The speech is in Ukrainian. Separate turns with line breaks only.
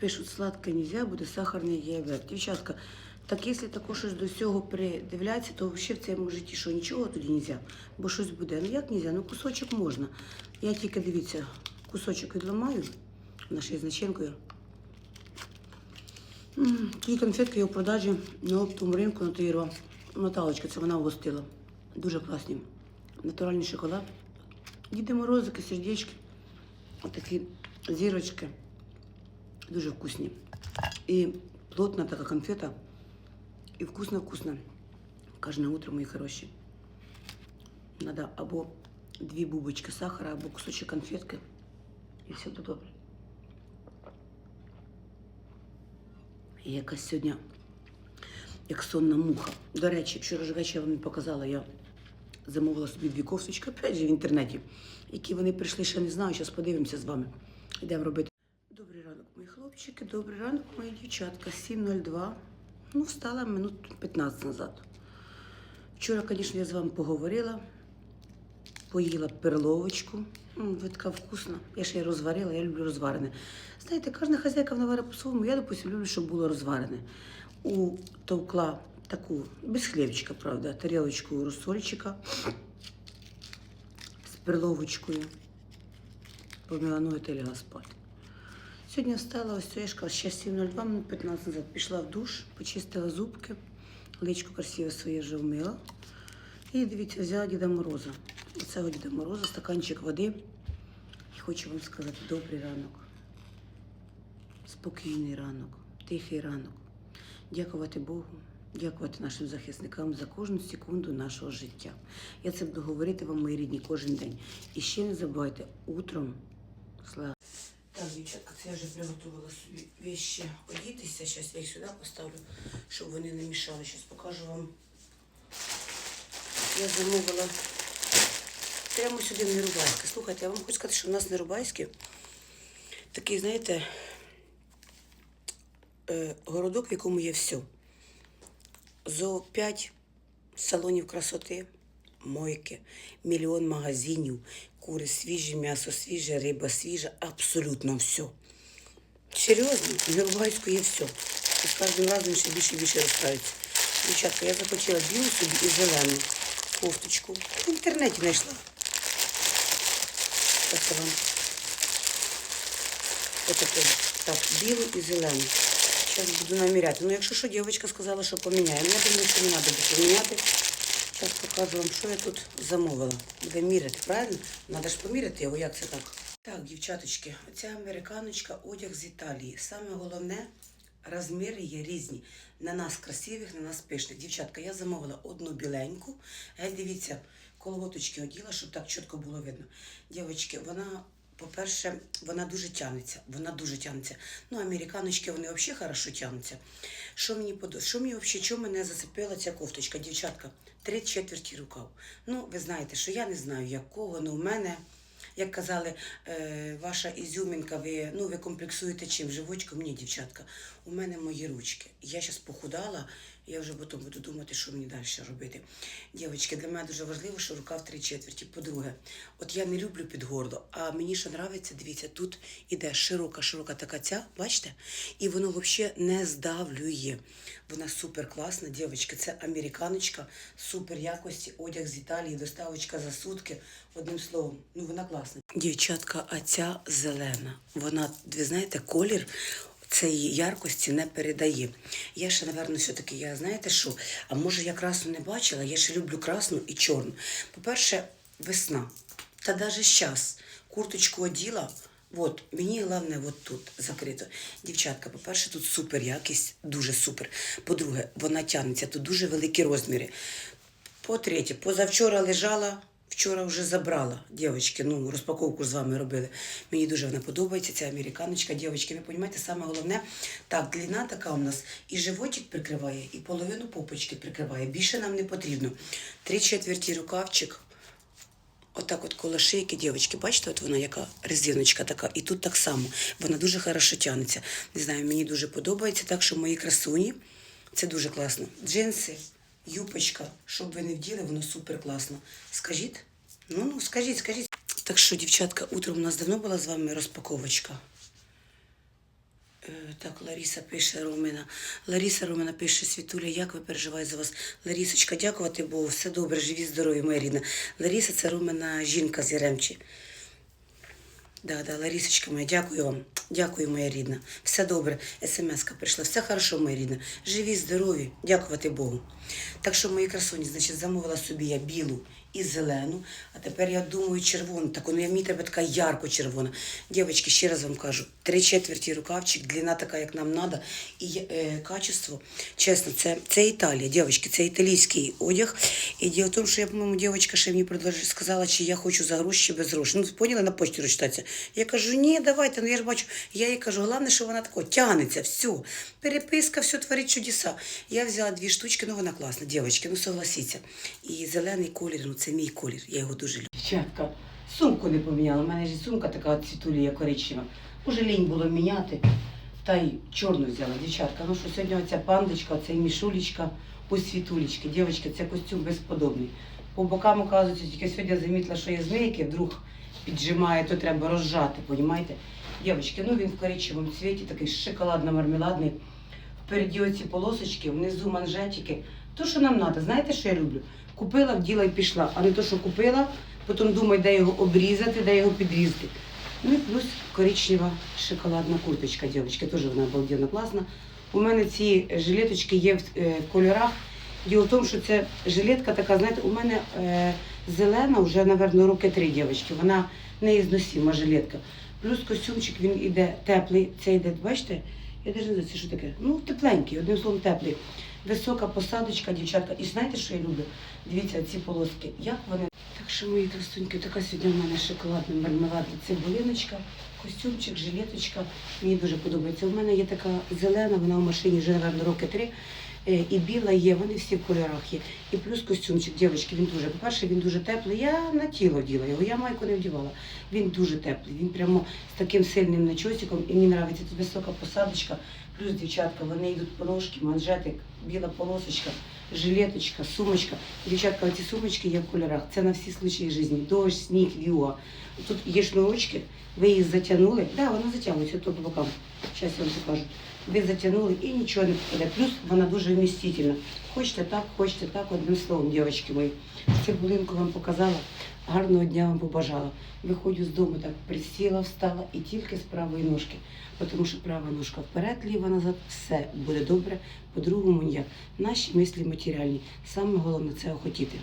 пишуть, сладке нельзя, буде сахарний діабет. Дівчатка, так якщо також щось до цього придивляться, то взагалі в цьому житті що нічого тоді нельзя, бо щось буде. Ну як нельзя? Ну кусочок можна. Я тільки дивіться, кусочок відламаю нашою значенкою. М, Ті конфетки є у продажі на оптовому ринку на Таїрова. Наталочка, це вона угостила. Дуже класні. Натуральний шоколад. Діди морозики, сердечки. Отакі зірочки. Дуже вкусні. І плотна така конфета. І вкусно-вкусно. Кожне утро, мої хороші. Надо або дві бубочки сахара, або кусочок конфетки. І все буде добре. І якась сьогодні, як сонна муха. До речі, вчора ж вечір вам не показала, я замовила собі дві кофточки, опять же, в інтернеті, які вони прийшли, ще не знаю. Зараз подивимося з вами. Йдемо робити. Добрий ранок, мої хлопчики, добрий ранок, мої дівчатка. 7.02. Ну, встала минут 15 назад. Вчора, звісно, я з вами поговорила, поїла перловочку. М, Ви така вкусна. Я ще й розварила, я люблю розварене. Знаєте, кожна хазяйка вона по-своєму. Я, допустим, люблю, щоб було розварене. Утовкла таку, без хлібчика, правда, тарілочку розсольчика з перловочкою. Помила ноги спати. Сьогодні встала, ось кажу, ще 7.02, минут 15 назад. Пішла в душ, почистила зубки, личко красиве своє вже вмила. І дивіться, взяла Діда Мороза. Оцього Діда Мороза, стаканчик води. І хочу вам сказати добрий ранок. Спокійний ранок, тихий ранок. Дякувати Богу, дякувати нашим захисникам за кожну секунду нашого життя. Я це буду говорити вам, мої рідні, кожен день. І ще не забувайте, утром. Так, дівчатка, це я вже приготувала собі вещі одітися. Зараз я їх сюди поставлю, щоб вони не мішали. Зараз покажу вам. Я замовила прямо сюди в Нерубайське. Слухайте, я вам хочу сказати, що в нас Нерубайське такий, знаєте, е, городок, в якому є все. Зо 5 салонів красоти, мойки, мільйон магазинів, кури свіжі, м'ясо свіже, риба свіжа, абсолютно все. Серйозно, в Нерубайську є все. І з кожним разом ще більше і більше розкаються. Дівчатка, я захотіла білу собі і зелену кофточку. В інтернеті знайшла. Ось вам. Отаке. Так, білу і зелену. Зараз буду наміряти. Ну, якщо що, дівчинка сказала, що поміняємо. Я думаю, що не треба буде поміняти. Зараз покажу вам, що я тут замовила. Буде міряти, правильно? Треба ж поміряти його, як це так. Так, дівчаточки, оця американочка одяг з Італії. Саме головне, розміри є різні. На нас красивих, на нас пишних. Дівчатка, я замовила одну біленьку. Геть дивіться, колготочки оділа, щоб так чітко було видно. Дівчатки, вона по-перше, вона дуже тягнеться. Вона дуже тягнеться. Ну, американочки, вони взагалі хорошо тягнуться. Що мені подобається? Що мені взагалі, чому мене зацепила ця кофточка? Дівчатка, три четверті рукав. Ну, ви знаєте, що я не знаю якого, але у мене. Як казали, е, ваша ізюмінка, ви, ну, ви комплексуєте чим? Живочком? Ні, дівчатка. У мене мої ручки. Я зараз похудала, я вже потім буду думати, що мені далі робити. Дівчатки, для мене дуже важливо, що рука в три четверті. По-друге, от я не люблю під горло, а мені що подобається, дивіться, тут іде широка, широка така ця, бачите? І воно взагалі не здавлює. Вона супер класна, дівчатки. Це американочка, супер якості, одяг з Італії, доставочка за сутки. Одним словом, ну вона класна. Дівчатка, а ця зелена. Вона, ви знаєте, колір цієї яркості не передає. Я ще, напевно, все-таки, я знаєте що? А може я красну не бачила? Я ще люблю красну і чорну. По-перше, весна. Та навіть зараз курточку оділа. От, мені головне от тут закрито. Дівчатка, по-перше, тут супер якість, дуже супер. По-друге, вона тягнеться, тут дуже великі розміри. По-третє, позавчора лежала, вчора вже забрала. Дівчатки, ну, розпаковку з вами робили. Мені дуже вона подобається, ця американочка. Дівчатки, ви розумієте, саме головне, так, длина така у нас і животик прикриває, і половину попочки прикриває. Більше нам не потрібно. Три четверті рукавчик. Отак от коло шийки, дівчатки, бачите, от вона яка резиночка така. І тут так само. Вона дуже хорошо тягнеться. Не знаю, мені дуже подобається, так що мої красуні. Це дуже класно. Джинси, юпочка, щоб ви не вділи, воно супер класно. Скажіть? Ну, ну, скажіть, скажіть. Так що, дівчатка, утром у нас давно була з вами розпаковочка. Е, Так, Лариса пише Ромина. Лариса Ромина пише Світуля, як ви переживаєте за вас? Ларісочка, дякувати Богу, все добре, живі, здорові, моя рідна. Лариса це Ромина жінка з Яремчі. Да, да, Ларісочка моя, дякую вам. Дякую, моя рідна. Все добре. СМС-ка прийшла. Все хорошо, моя рідна. Живі, здорові, дякувати Богу. Так що, мої красуні, значить, замовила собі я білу і зелену, а тепер я думаю червону. Так, ну, я мені треба така ярко-червона. Дівчатки, ще раз вам кажу, три четверті рукавчик, длина така, як нам треба, і е, качество, чесно, це, це Італія, дівчатки, це італійський одяг. І діло в тому, що я, по-моєму, дівчинка ще мені сказала, чи я хочу за гроші, без грошей. Ну, поняли, на почті розчитатися. Я кажу, ні, давайте, ну я ж бачу, я їй кажу, головне, що вона тако тягнеться, все. Переписка, все творить чудеса. Я взяла дві штучки, ну вона класна, дівчатки, ну согласіться. І зелений колір, ну це мій колір, я його дуже люблю. Дівчатка, сумку не поміняла. У мене ж сумка така цвітулія коричнева. Уже лінь було міняти. Та й чорну взяла, дівчатка. Ну що сьогодні оця пандочка, оця мішулечка, ось світулечки. Дівчатки, це костюм безподобний. По бокам, оказується, тільки сьогодні замітила, що є змійки, вдруг піджимає, то треба розжати, понімаєте? Дівчатки, ну він в коричневому цвіті, такий шоколадно-мармеладний. Впереді оці полосочки, внизу манжетики. То, що нам треба, знаєте, що я люблю? Купила, вділа і пішла, а не то, що купила, потім думаю, де його обрізати, де його підрізати. Ну і плюс коричнева шоколадна курточка, дівчатки, теж вона обалденно класна. У мене ці жилеточки є в, е, кольорах. Діло в тому, що це жилетка така, знаєте, у мене е, зелена вже, напевно, роки три дівчатки. Вона неізносима жилетка. Плюс костюмчик він іде теплий. Це йде, бачите? Я навіть не знаю, це що таке. Ну, тепленький, одним словом, теплий. Висока посадочка, дівчатка. І знаєте, що я люблю? Дивіться, ці полоски. Як вони. Так що, мої красуньки, така сьогодні в мене шоколадна мармеладна цибулиночка, костюмчик, жилеточка. Мені дуже подобається. У мене є така зелена, вона в машині вже, напевно, роки три. Е, І біла є, вони всі в кольорах є. І плюс костюмчик, дівчатки, він дуже, по-перше, він дуже теплий. Я на тіло діла його, я майку не вдівала. Він дуже теплий, він прямо з таким сильним начосиком. І мені подобається тут висока посадочка, плюс дівчатка, вони йдуть по ножки, манжетик, біла полосочка, жилеточка, сумочка. Дівчатка, оці сумочки є в кольорах. Це на всі случаї життя. Дощ, сніг, віуа. Тут є шнурочки, ви їх затягнули. Так, да, вона затягується тут бокам. Зараз я вам покажу. Ви затягнули і нічого не попаде. Плюс вона дуже вмістительна. Хочете так, хочете так, одним словом, дівчатки мої. Цибулинку вам показала, гарного дня вам побажала. Виходжу з дому, так присіла, встала і тільки з правої ножки. Тому що права ножка вперед, ліва назад, все буде добре, по-другому ніяк. Наші мислі матеріальні. Саме головне це охотіти.